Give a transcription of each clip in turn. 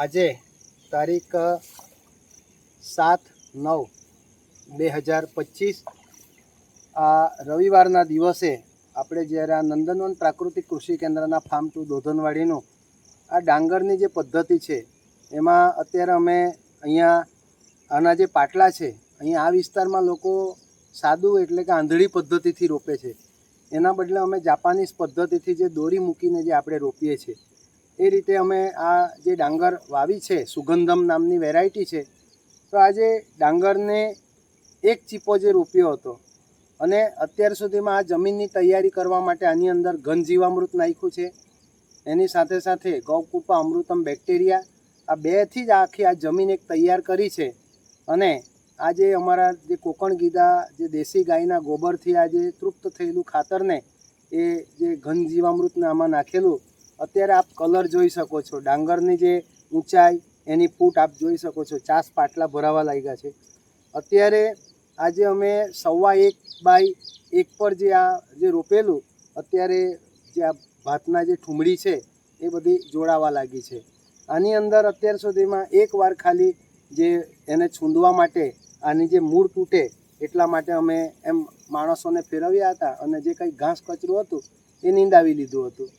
આજે તારીખ સાત નવ બે હજાર પચીસ. આ રવિવારના દિવસે આપણે જ્યારે આ નંદનવન પ્રાકૃતિક કૃષિ કેન્દ્રના ફાર્મ ટુ દોધનવાડીનું આ ડાંગરની જે પદ્ધતિ છે, એમાં અત્યારે અમે અહીંયા આના જે પાટલા છે, અહીંયા આ વિસ્તારમાં લોકો સાદું એટલે કે આંધળી પદ્ધતિથી રોપે છે. એના બદલે અમે જાપાનીઝ પદ્ધતિથી જે દોરી મૂકીને જે આપણે રોપીએ છીએ. એ રીતે અમે આ જે ડાંગર વાવી છે, સુગંધમ નામની વેરાયટી છે, તો આજે ડાંગરને એક ચીપો જે રોપ્યો હતો અને અત્યાર સુધીમાં આ જમીનની તૈયારી કરવા માટે આની અંદર ઘન જીવામૃત નાખ્યું છે. એની સાથે સાથે ગૌકૂપા, અમૃતમ બેક્ટેરિયા આ બેથી જ આખી આ જમીન એક તૈયાર કરી છે અને આ જે અમારા જે કોકણ ગીધા જે દેશી ગાયના ગોબરથી આ જે તૃપ્ત થયેલું ખાતરને એ જે ઘન જીવામૃતને આમાં નાખેલું અત્યારે આપ કલર જોઈ શકો છો. ડાંગરની જે ઊંચાઈ, એની ફૂટ આપ જોઈ શકો છો. ચાસ પાટલા ભરાવા લાગ્યા છે. અત્યારે આજે અમે સવા એક બાય એક પર જે આ જે રોપેલું, અત્યારે જે આ ભાતના જે ઠુમડી છે, એ બધી જોડાવા લાગી છે. આની અંદર અત્યાર સુધીમાં એક વાર ખાલી જે એને છૂંદવા માટે, આની જે મૂળ તૂટે, એટલા માટે અમે એમ માણસોને ફેરવ્યા હતા અને જે કંઈ ઘાસ કચરું હતું, એ નીંદાવી લીધું હતું.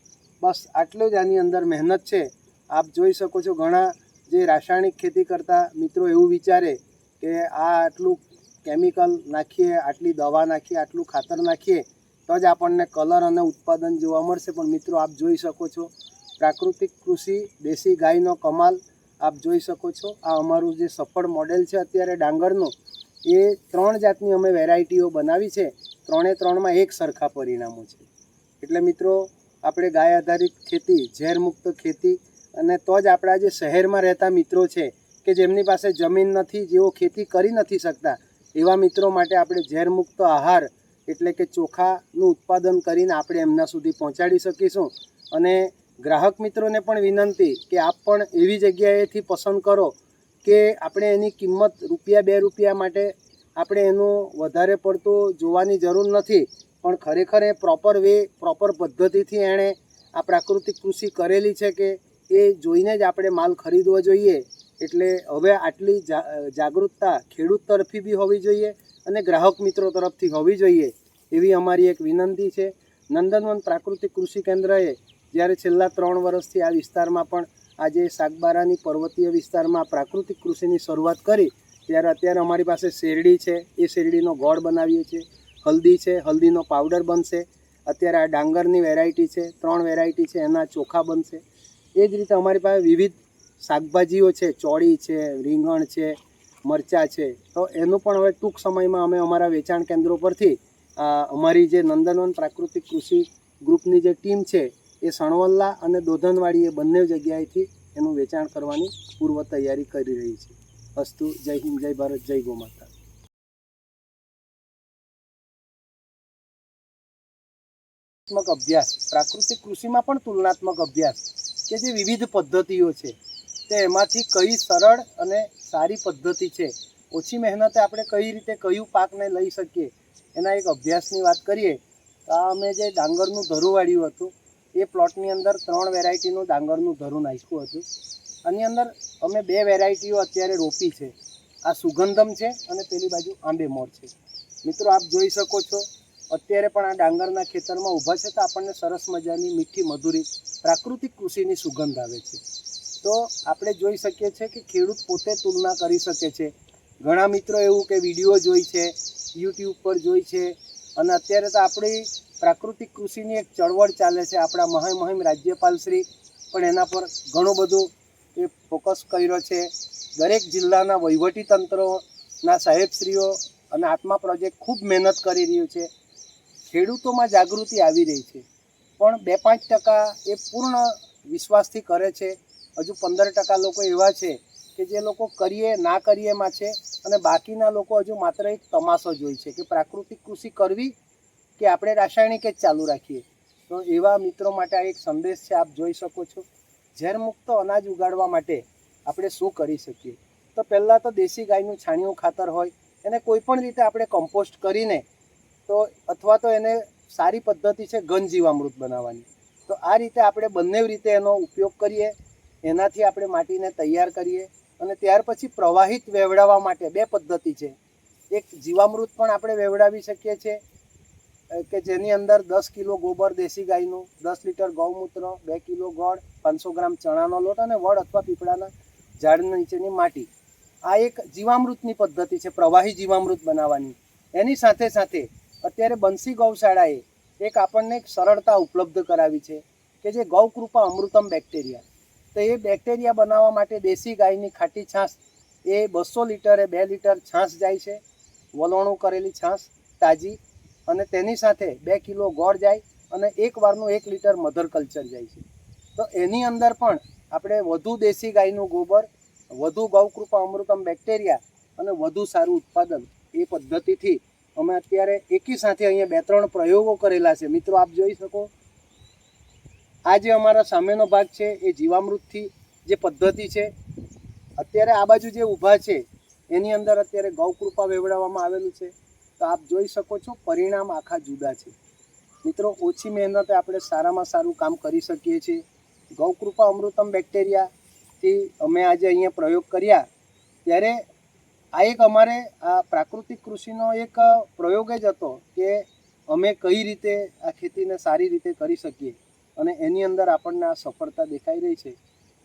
બસ આટલું જ આની અંદર મહેનત છે. આપ જોઈ શકો છો ઘણા જે રાસાયણિક ખેતી કરતા મિત્રો એવું વિચારે કે આ આટલું કેમિકલ નાખીએ, આટલી દવા નાખીએ, આટલું ખાતર નાખીએ, તો જ આપણને કલર અને ઉત્પાદન જોવા મળશે. પણ મિત્રો, આપ જોઈ શકો છો પ્રાકૃતિક કૃષિ, દેશી ગાયનો કમાલ, આપ જોઈ શકો છો. આ અમારું જે સફળ મોડેલ છે અત્યારે ડાંગરનું, એ ત્રણ જાતની અમે વેરાયટીઓ બનાવી છે. ત્રણે ત્રણમાં એક સરખા પરિણામો છે. એટલે મિત્રો આપણે ગાય આધારિત ખેતી ઝેરમુક્ત ખેતી અને તો જ આપણા જે શહેરમાં રહેતા મિત્રો છે કે જેમની પાસે જમીન નથી, જેઓ ખેતી કરી નથી શકતા, એવા મિત્રો માટે આપણે ઝેરમુક્ત આહાર એટલે કે ચોખાનું ઉત્પાદન કરીને આપણે એમના સુધી પહોંચાડી શકીશું. અને ગ્રાહક મિત્રોને પણ વિનંતી કે આપ પણ એવી જગ્યાએથી પસંદ કરો કે આપણે એની કિંમત રૂપિયા બે રૂપિયા માટે આપણે એનું વધારે પડતું જોવાની જરૂર નથી. પણ ખરેખર એ પ્રોપર વે પ્રોપર પદ્ધતિથી એણે આ પ્રાકૃતિક કૃષિ કરેલી છે કે એ જોઈને જ આપણે માલ ખરીદવો જોઈએ. એટલે હવે આટલી જાગૃતતા ખેડૂત તરફી બી હોવી જોઈએ અને ગ્રાહક મિત્રો તરફથી હોવી જોઈએ એવી અમારી એક વિનંતી છે. નંદનવન પ્રાકૃતિક કૃષિ કેન્દ્રએ જ્યારે છેલ્લા ત્રણ વર્ષથી આ વિસ્તારમાં પણ આજે સાગબારાની પર્વતીય વિસ્તારમાં પ્રાકૃતિક કૃષિની શરૂઆત કરી, ત્યારે અત્યારે અમારી પાસે શેરડી છે. એ શેરડીનો ગોળ બનાવીએ છીએ. હલ્દી છે, હલ્દીનો પાવડર બનશે. અત્યારે આ ડાંગરની વેરાયટી છે, ત્રણ વેરાયટી છે, એના ચોખા બનશે. એ જ રીતે અમારી પાસે વિવિધ શાકભાજીઓ છે, ચોળી છે, રીંગણ છે, મરચાં છે. તો એનું પણ હવે ટૂંક સમયમાં અમે અમારા વેચાણ કેન્દ્રો પરથી અમારી જે નંદનવન પ્રાકૃતિક કૃષિ ગ્રુપની જે ટીમ છે, એ સણવલ્લા અને દોધનવાડી એ બંને જગ્યાએથી એનું વેચાણ કરવાની પૂર્વ તૈયારી કરી રહી છે. અસ્તુ, જય હિન્દ, જય ભારત, જય ગો તુલનાત્મક અભ્યાસ. પ્રાકૃતિક કૃષિમાં પણ તુલનાત્મક અભ્યાસ કે જે વિવિધ પદ્ધતિઓ છે. તે એમાંથી કઈ સરળ અને સારી પદ્ધતિ છે. ઓછી મહેનતે આપણે કઈ રીતે કયું પાકને લઈ શકીએ, એના એક અભ્યાસની વાત કરીએ, તો આ અમે જે ડાંગરનું ધરું વાળ્યું હતું, એ પ્લોટની અંદર ત્રણ વેરાયટીનું ડાંગરનું ધરું નાખ્યું હતું. આની અંદર અમે બે વેરાયટીઓ અત્યારે રોપી છે. આ સુગંધમ છે અને પેલી બાજુ આંબે મોર છે. મિત્રો, આપ જોઈ શકો છો અત્યારે પણ આ ડાંગરના ખેતરમાં ઊભા છે તો આપણને સરસ મજાની મીઠી, મધુરી, પ્રાકૃતિક કૃષિની સુગંધ આવે છે. તો આપણે જોઈ શકીએ છીએ કે ખેડૂત પોતે તુલના કરી શકે છે. ઘણા મિત્રો એવું કે વીડિયો જોઈ છે, યુટ્યુબ પર જોઈ છે, અને અત્યારે તો આપણી પ્રાકૃતિક કૃષિની એક ચળવળ ચાલે છે. આપણા મહાન મહિમ રાજ્યપાલશ્રી પણ એના પર ઘણું બધું એ ફોકસ કર્યો છે. દરેક જિલ્લાના વહીવટી તંત્રોના સાહેબશ્રીઓ અને આત્મા પ્રોજેક્ટ ખૂબ મહેનત કરી રહ્યું છે. ખેડૂતોમાં જાગૃતિ આવી રહી છે. પણ બે પાંચ ટકા એ પૂર્ણ વિશ્વાસથી કરે છે. હજુ પંદર ટકા લોકો એવા છે કે જે લોકો કરીએ, ના કરીએમાં છે અને બાકીના લોકો હજુ માત્ર એક તમાશો જોઈ છે કે પ્રાકૃતિક કૃષિ કરવી કે આપણે રાસાયણિક જ ચાલુ રાખીએ. તો એવા મિત્રો માટે આ એક સંદેશ છે, આપ જોઈ શકો છો. ઝેરમુક્ત અનાજ ઉગાડવા માટે આપણે શું કરી શકીએ? તો પહેલાં તો દેશી ગાયનું છાણિયું ખાતર હોય, એને કોઈ પણ રીતે આપણે કમ્પોસ્ટ કરીને તો અથવા તો એને સારી પદ્ધતિ છે ઘન જીવામૃત બનાવવાની. તો આ રીતે આપણે બંને રીતે એનો ઉપયોગ કરીએ, એનાથી આપણે માટીને તૈયાર કરીએ અને ત્યાર પછી પ્રવાહિત વેવડાવવા માટે બે પદ્ધતિ છે. એક જીવામૃત પણ આપણે વેવડાવી શકીએ છીએ કે જેની અંદર દસ કિલો ગોબર દેશી ગાયનું, દસ લીટર ગૌમૂત્ર, બે કિલો ગોળ, પાંચસો ગ્રામ ચણાનો લોટ અને વડ અથવા પીપળાના ઝાડના નીચેની માટી. આ એક જીવામૃતની પદ્ધતિ છે, પ્રવાહી જીવામૃત બનાવવાની. એની સાથે સાથે અત્યારે બંસી ગૌશાળાએ એક આપણને એક સરળતા ઉપલબ્ધ કરાવી છે, કે જે ગૌકૃપા અમૃતમ બેક્ટેરિયા. તો એ બેક્ટેરિયા બનાવવા માટે દેશી ગાયની ખાટી છાશ એ બસો લીટરે બે લીટર છાશ જાય છે, વલોણું કરેલી છાશ તાજી, અને તેની સાથે બે કિલો ગોળ જાય, અને એક વારનું એક લીટર મધર કલ્ચર જાય છે. તો એની અંદર પણ આપણે વધુ દેશી ગાયનું ગોબર, વધુ ગૌકૃપા અમૃતમ બેક્ટેરિયા, અને વધુ સારું ઉત્પાદન એ પદ્ધતિથી અમે અત્યારે એકી સાથે અહીંયા બે ત્રણ પ્રયોગો કરેલા છે. મિત્રો, આપ જોઈ શકો. આ જે અમારા સામેનો ભાગ છે, એ જીવામૃતથી જે પદ્ધતિ છે, અત્યારે આ બાજુ જે ઊભા છે, એની અંદર અત્યારે ગૌકૃપા વેવડાવવામાં આવેલું છે. તો આપ જોઈ શકો છો, પરિણામ આખા જુદા છે. મિત્રો, ઓછી મહેનતે આપણે સારામાં સારું કામ કરી શકીએ છીએ. ગૌકૃપા અમૃતમ બેક્ટેરિયાથી અમે આજે અહીંયા પ્રયોગ કર્યા. ત્યારે આ એક અમારે, આ પ્રાકૃતિક કૃષિનો એક પ્રયોગ જ હતો કે અમે કઈ રીતે આ ખેતીને સારી રીતે કરી શકીએ અને એની અંદર આપણને આ સફળતા દેખાઈ રહી છે.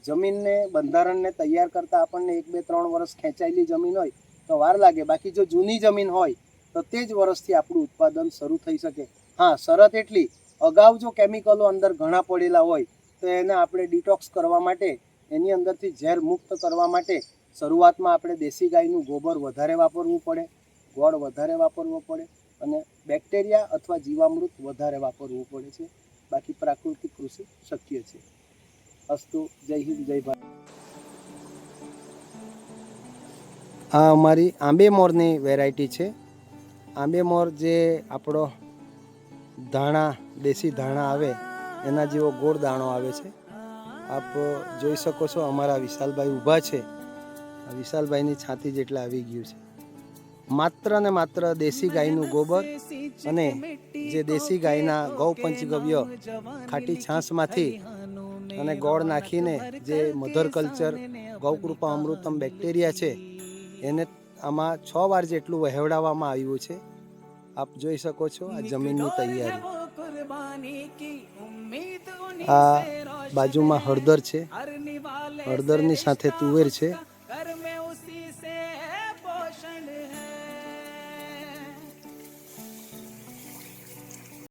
જમીનને, બંધારણને તૈયાર કરતાં આપણને એક, બે, ત્રણ વર્ષ ખેંચાયેલી જમીન હોય તો વાર લાગે. બાકી જો જૂની જમીન હોય તો તે જ વર્ષથી આપણું ઉત્પાદન શરૂ થઈ શકે. હા, શરત એટલી, અગાઉ જો કેમિકલો અંદર ઘણા પડેલા હોય તો એને આપણે ડિટોક્સ કરવા માટે, એની અંદરથી ઝેર મુક્ત કરવા માટે શરૂઆતમાં આપણે દેશી ગાયનું ગોબર વધારે વાપરવું પડે, ગોળ વધારે વાપરવો પડે અને બેક્ટેરિયા અથવા જીવામૃત વધારે વાપરવું પડે છે. બાકી પ્રાકૃતિક કૃષિ શક્ય છે. અસ્તુ, જય હિન્દ, જય ભારત. આ અમારી આંબે મોરની વેરાયટી છે. આંબે મોર જે આપણો ધાણા, દેશી ધાણા આવે, એના જેવો ગોળ દાણો આવે છે. આપ જોઈ શકો છો, અમારા વિશાલભાઈ ઊભા છે. વિશાલભાઈની છાતી જેટલા આવી ગયું છે. માત્ર ને માત્ર દેશી ગાયનું ગોબર અને જે દેશી ગાયના ગૌ પંચગવ્ય ખાટી છાશમાંથી અને ગોળ નાખીને જે mother culture Gaukrupa Amrutam bacteria છે, એને આમાં છ વાર જેટલું વહેવડાવવામાં આવ્યું છે. આપ જોઈ શકો છો આ જમીનની તૈયારી. આ બાજુમાં હળદર છે. હળદરની સાથે તુવેર છે.